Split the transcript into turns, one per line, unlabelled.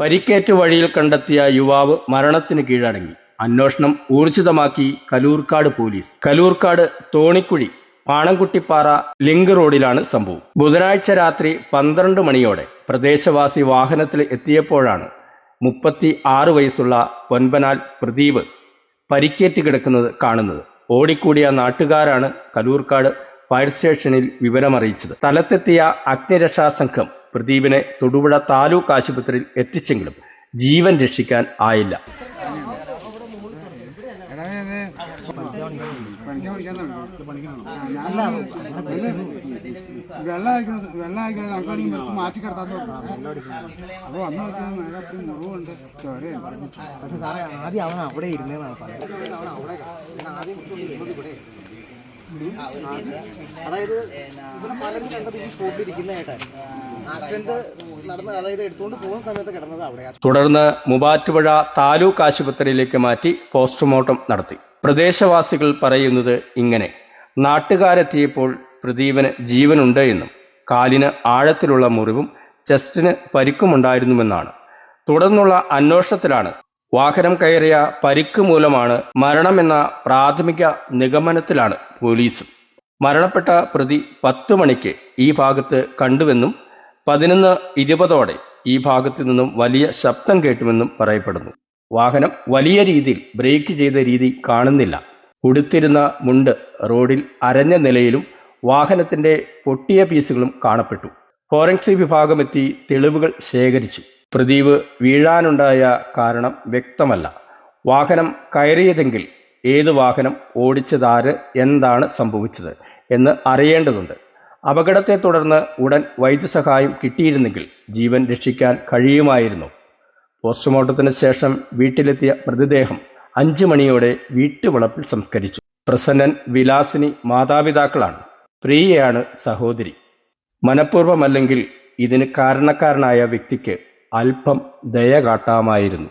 പരിക്കേറ്റ് വഴിയിൽ കണ്ടെത്തിയ യുവാവ് മരണത്തിന് കീഴടങ്ങി. അന്വേഷണം ഊർജിതമാക്കി കലൂർക്കാട് പോലീസ്. കലൂർക്കാട് തോണിക്കുഴി പാണംകുട്ടിപ്പാറ ലിങ്ക് റോഡിലാണ് സംഭവം. ബുധനാഴ്ച രാത്രി പന്ത്രണ്ട് മണിയോടെ പ്രദേശവാസി വാഹനത്തിൽ എത്തിയപ്പോഴാണ് മുപ്പത്തി ആറ് വയസ്സുള്ള പൊൻപനാൽ പ്രദീപ് പരിക്കേറ്റ് കിടക്കുന്നത് കാണുന്നത്. ഓടിക്കൂടിയ നാട്ടുകാരാണ് കലൂർക്കാട് ഫയർ സ്റ്റേഷനിൽ വിവരമറിയിച്ചത്. സ്ഥലത്തെത്തിയ അഗ്നിരക്ഷാ സംഘം പ്രദീപിനെ തൊടുപുഴ താലൂക്ക് ആശുപത്രിയിൽ എത്തിച്ചെങ്കിലും ജീവൻ രക്ഷിക്കാൻ ആയില്ല.
അതായത് ഇവരെ പലരും കണ്ടത് ഈ സ്പോട്ടിൽ ഇരിക്കുന്നതായിട്ടാണ്.
തുടർന്ന് മൂവാറ്റുപുഴ താലൂക്ക് ആശുപത്രിയിലേക്ക് മാറ്റി പോസ്റ്റ്മോർട്ടം നടത്തി. പ്രദേശവാസികൾ പറയുന്നത് ഇങ്ങനെ നാട്ടുകാരെത്തിയപ്പോൾ പ്രദീപന് ജീവനുണ്ട് എന്നും കാലിന് ആഴത്തിലുള്ള മുറിവും ചെസ്റ്റിന് പരിക്കുമുണ്ടായിരുന്നുവെന്നാണ്. തുടർന്നുള്ള അന്വേഷണത്തിലാണ് വാഹനം കയറിയ പരിക്ക് മൂലമാണ് മരണമെന്ന പ്രാഥമിക നിഗമനത്തിലാണ് പോലീസും. മരണപ്പെട്ട പ്രതി പത്തു മണിക്ക് ഈ ഭാഗത്ത് കണ്ടുവെന്നും പതിനൊന്ന് ഇരുപതോടെ ഈ ഭാഗത്തു നിന്നും വലിയ ശബ്ദം കേട്ടുവെന്നും പറയപ്പെടുന്നു. വാഹനം വലിയ രീതിയിൽ ബ്രേക്ക് ചെയ്ത രീതി കാണുന്നില്ല. ഉടുത്തിരുന്ന മുണ്ട് റോഡിൽ അരഞ്ഞ നിലയിലും വാഹനത്തിന്റെ പൊട്ടിയ പീസുകളും കാണപ്പെട്ടു. ഫോറൻസിക് വിഭാഗമെത്തി തെളിവുകൾ ശേഖരിച്ചു. പ്രദീപ് വീഴാനുണ്ടായ കാരണം വ്യക്തമല്ല. വാഹനം കയറിയതെങ്കിൽ ഏത് വാഹനം ഓടിച്ചതാര് എന്താണ് സംഭവിച്ചത് എന്ന് അറിയേണ്ടതുണ്ട്. അപകടത്തെ തുടർന്ന് ഉടൻ വൈദ്യസഹായം കിട്ടിയിരുന്നെങ്കിൽ ജീവൻ രക്ഷിക്കാൻ കഴിയുമായിരുന്നു. പോസ്റ്റ്മോർട്ടത്തിന് ശേഷം വീട്ടിലെത്തിയ മൃതദേഹം അഞ്ചു മണിയോടെ വീട്ടുവളപ്പിൽ സംസ്കരിച്ചു. പ്രസന്നൻ വിലാസിനി മാതാപിതാക്കളാണ്. പ്രിയയാണ് സഹോദരി. മനഃപൂർവമല്ലെങ്കിൽ ഇതിന് കാരണക്കാരനായ വ്യക്തിക്ക് അല്പം ദയ കാട്ടാമായിരുന്നു.